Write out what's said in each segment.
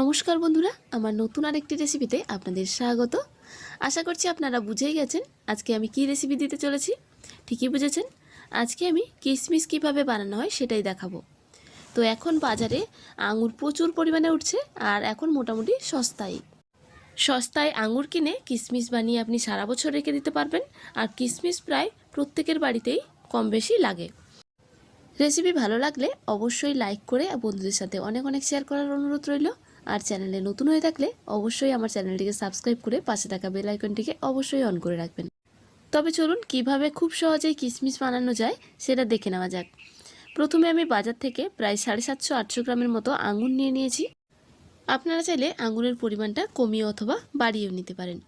নমস্কার বন্ধুরা, আমার নতুন আরেকটি রেসিপিতে আপনাদের স্বাগত। আশা করছি আপনারা বুঝেই গেছেন আজকে আমি কি রেসিপি দিতে চলেছি। ঠিকই বুঝেছেন, আজকে আমি কিশমিশ কীভাবে বানানো হয় সেটাই দেখাবো। তো এখন বাজারে আঙুর প্রচুর পরিমাণে উঠছে আর এখন মোটামুটি সস্তায়। সস্তায় আঙুর কিনে কিশমিশ বানিয়ে আপনি সারা বছর রেখে দিতে পারবেন আর কিশমিশ প্রায় প্রত্যেকের বাড়িতেই কম বেশি লাগে। রেসিপি ভালো লাগলে অবশ্যই লাইক করে বন্ধুদের সাথে অনেক অনেক শেয়ার করার অনুরোধ রইল। আর চ্যানেলে নতুন হয়ে থাকলে অবশ্যই আমার চ্যানেলটিকে সাবস্ক্রাইব করে পাশে থাকা বেল আইকনটিকে অবশ্যই অন করে রাখবেন। তবে চলুন কীভাবে খুব সহজেই কিশমিশ বানানো যায় সেটা দেখে নেওয়া যাক। প্রথমে আমি বাজার থেকে প্রায় সাড়ে সাতশো আটশো গ্রামের মতো আঙুর নিয়ে নিয়েছি। আপনারা চাইলে আঙুরের পরিমাণটা কমিয়ে অথবা বাড়িয়েও নিতে পারেন।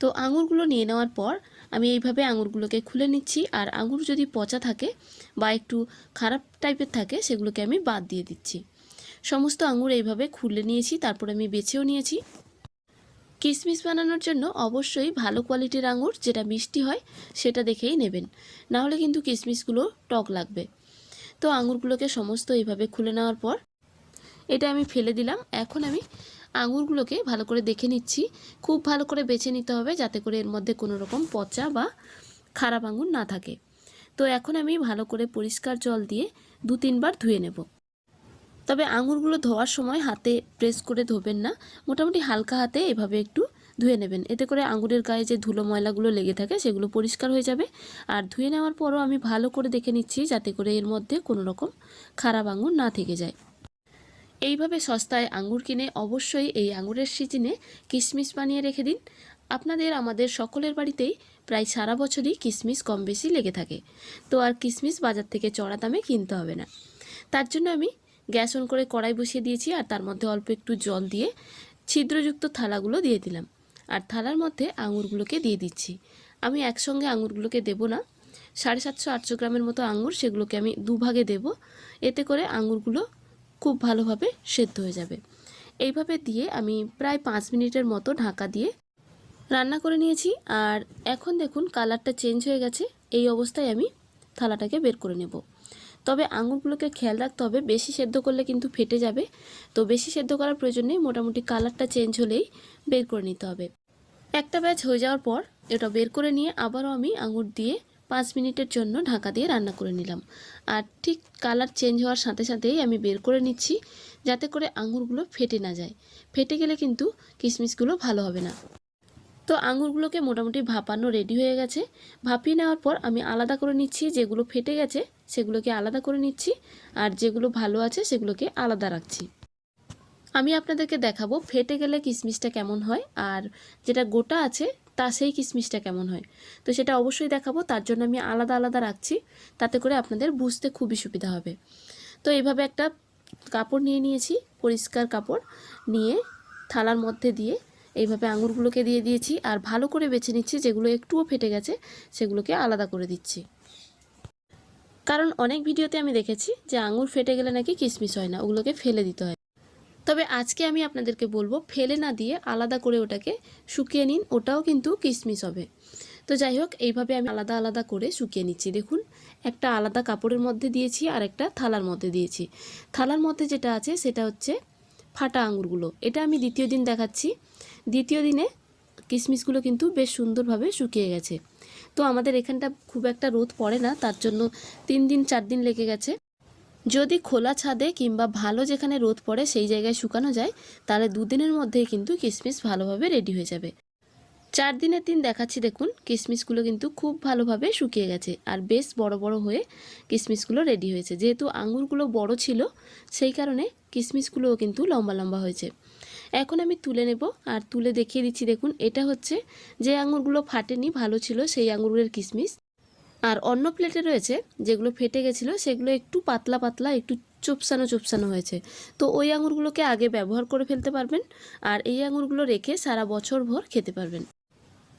তো আঙুরগুলো নিয়ে নেওয়ার পর আমি এইভাবে আঙুরগুলোকে খুলে নিচ্ছি আর আঙুর যদি পচা থাকে বা একটু খারাপ টাইপের থাকে সেগুলোকে আমি বাদ দিয়ে দিচ্ছি। সমস্ত আঙুর এইভাবে খুলে নিয়েছি, তারপর আমি বেছেও নিয়েছি। কিশমিশ বানানোর জন্য অবশ্যই ভালো কোয়ালিটির আঙুর, যেটা মিষ্টি হয়, সেটা দেখেই নেবেন। না হলে কিন্তু কিশমিশগুলো টক লাগবে। তো আঙুরগুলোকে সমস্ত এইভাবে খুলে নেওয়ার পর, এটা আমি ফেলে দিলাম। এখন আমি আঙুরগুলোকে ভালো করে দেখে নিচ্ছি। খুব ভালো করে বেছে নিতে হবে, যাতে করে এর মধ্যে কোনো রকম পচা বা খারাপ আঙুর না থাকে। তো এখন আমি ভালো করে পরিষ্কার জল দিয়ে দু তিনবার ধুয়ে নেব। তবে আঙুরগুলো ধোয়ার সময় হাতে প্রেস করে ধোবেন না। মোটামুটি হালকা হাতে এভাবে একটু ধুয়ে নেবেন। এতে করে আঙুরের গায়ে যে ধুলো ময়লাগুলো লেগে থাকে, সেগুলো পরিষ্কার হয়ে যাবে। আর ধুয়ে নেওয়ার পরও আমি ভালো করে দেখে নিচ্ছি যাতে করে এর মধ্যে কোনো রকম খারাপ আঙুর না থেকে যায়। এইভাবে সস্তায় আঙুর কিনে অবশ্যই এই আঙুরের সিজনে কিশমিশ বানিয়ে রেখে দিন। আপনাদের আমাদের সকলের বাড়িতেই প্রায় সারা বছরই কিশমিশ কম বেশি লেগে থাকে। তো আর কিশমিশ বাজার থেকে চড়া দামে কিনতে হবে না। তার জন্য আমি গ্যাস অন করে কড়াই বসিয়ে দিয়েছি আর তার মধ্যে অল্প একটু জল দিয়ে ছিদ্রযুক্ত থালাগুলো দিয়ে দিলাম। আর থালার মধ্যে আঙুরগুলোকে দিয়ে দিচ্ছি। আমি একসঙ্গে আঙুরগুলোকে দেব না। সাড়ে সাতশো আটশো গ্রামের মতো আঙুর সেগুলোকে আমি দুভাগে দেব। এতে করে আঙুরগুলো খুব ভালোভাবে সেদ্ধ হয়ে যাবে। এইভাবে দিয়ে আমি প্রায় পাঁচ মিনিটের মতো ঢাকা দিয়ে রান্না করে নিয়েছি। আর এখন দেখুন কালারটা চেঞ্জ হয়ে গেছে। এই অবস্থায় আমি থালাটাকে বের করে নেব। তবে আঙুরগুলোকে খেয়াল রাখতে হবে। বেশি সেদ্ধ করলে কিন্তু ফেটে যাবে। তো বেশি সেদ্ধ করার প্রয়োজন নেই। মোটামুটি কালারটা চেঞ্জ হলেই বের করে নিতে হবে। একটা ব্যাচ হয়ে যাওয়ার পর এটা বের করে নিয়ে আবারও আমি আঙুর দিয়ে পাঁচ মিনিটের জন্য ঢাকা দিয়ে রান্না করে নিলাম। আর ঠিক কালার চেঞ্জ হওয়ার সাথে সাথেই আমি বের করে নিচ্ছি, যাতে করে আঙুরগুলো ফেটে না যায়। ফেটে গেলে কিন্তু কিশমিশগুলো ভালো হবে না। তো আঙুরগুলোকে মোটামুটি ভাপানো রেডি হয়ে গেছে। ভাপিয়ে নেওয়ার পর আমি আলাদা করে নিচ্ছি যেগুলো ফেটে গেছে, সেগুলোকে আলাদা করে নিচ্ছি আর যেগুলো ভালো আছে সেগুলোকে আলাদা রাখছি। আমি আপনাদেরকে দেখাবো ফেটে গেলে কিশমিশটা কেমন হয় আর যেটা গোটা আছে তা সেই কিশমিশটা কেমন হয়। তো সেটা অবশ্যই দেখাবো, তার জন্য আমি আলাদা আলাদা রাখছি, তাতে করে আপনাদের বুঝতে খুবই সুবিধা হবে। তো এইভাবে একটা কাপড় নিয়ে নিয়েছি, পরিষ্কার কাপড় নিয়ে থালার মধ্যে দিয়ে এইভাবে আঙুরগুলোকে দিয়ে দিয়েছি আর ভালো করে বেছে নিচ্ছি, যেগুলো একটুও ফেটে গেছে, সেগুলোকে আলাদা করে দিচ্ছি। কারণ অনেক ভিডিওতে আমি দেখেছি যে আঙুর ফেটে গেলে নাকি কিশমিশ হয় না, ওগুলোকে ফেলে দিতে হয়। তবে আজকে আমি আপনাদেরকে বলব, ফেলে না দিয়ে আলাদা করে ওটাকে শুকিয়ে নিন, ওটাও কিন্তু কিশমিশ হবে। তো যাই হোক, এইভাবে আমি আলাদা আলাদা করে শুকিয়ে নিচ্ছি। দেখুন, একটা আলাদা কাপড়ের মধ্যে দিয়েছি আর একটা থালার মধ্যে দিয়েছি। থালার মধ্যে যেটা আছে, সেটা হচ্ছে ফাটা আঙুরগুলো। এটা আমি দ্বিতীয় দিন দেখাচ্ছি। দ্বিতীয় দিনে কিশমিশগুলো কিন্তু বেশ সুন্দরভাবে শুকিয়ে গেছে। তো আমাদের এখানটা খুব একটা রোদ পড়ে না, তার জন্য তিন দিন, চার দিন লেগে গেছে। যদি খোলা ছাদে কিংবা ভালো যেখানে রোদ পড়ে সেই জায়গায় শুকানো যায়, তাহলে দুদিনের মধ্যেই কিন্তু কিশমিশ ভালোভাবে রেডি হয়ে যাবে। চার দিনের দিন দেখাচ্ছি, দেখুন কিশমিশগুলো কিন্তু খুব ভালোভাবে শুকিয়ে গেছে আর বেশ বড় বড় হয়ে কিশমিশগুলো রেডি হয়েছে। যেহেতু আঙুরগুলো বড় ছিল, সেই কারণে কিশমিশগুলোও কিন্তু লম্বা লম্বা হয়েছে। এখন আমি তুলে নেব আর তুলে দেখিয়ে দিচ্ছি, দেখুন, এটা হচ্ছে যে আঙুরগুলো ফাটেনি, ভালো ছিল সেই আঙুরের কিশমিশ আর অন্য প্লেটে রয়েছে যেগুলো ফেটে গেছিল, সেগুলো একটু পাতলা পাতলা, একটু চুপসানো চুপসানো হয়েছে। তো ওই আঙুরগুলোকে আগে ব্যবহার করে ফেলতে পারবেন আর এই আঙুরগুলো রেখে সারা বছর ভর খেতে পারবেন।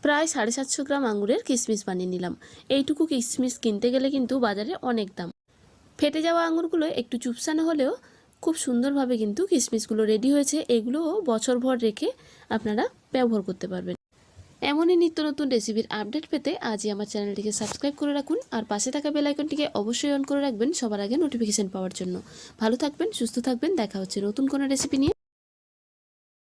প্রায় সাড়ে সাতশো গ্রাম আঙুরের কিশমিশ বানিয়ে নিলাম। এইটুকু কিশমিশ কিনতে গেলে কিন্তু বাজারে অনেক দাম। ফেটে যাওয়া আঙুরগুলো একটু চুপসানো হলেও খুব সুন্দরভাবে কিন্তু কিশমিশগুলো রেডি হয়েছে। এগুলোও বছর ভর রেখে আপনারা ব্যবহার করতে পারবেন। এমনই নিত্য নতুন রেসিপির আপডেট পেতে আজই আমার চ্যানেলটিকে সাবস্ক্রাইব করে রাখুন। আর পাশে থাকা বেল আইকনটিকে অবশ্যই অন করে রাখবেন সবার আগে নোটিফিকেশান পাওয়ার জন্য। ভালো থাকবেন, সুস্থ থাকবেন। দেখা হচ্ছে নতুন কোনো রেসিপি নিয়ে।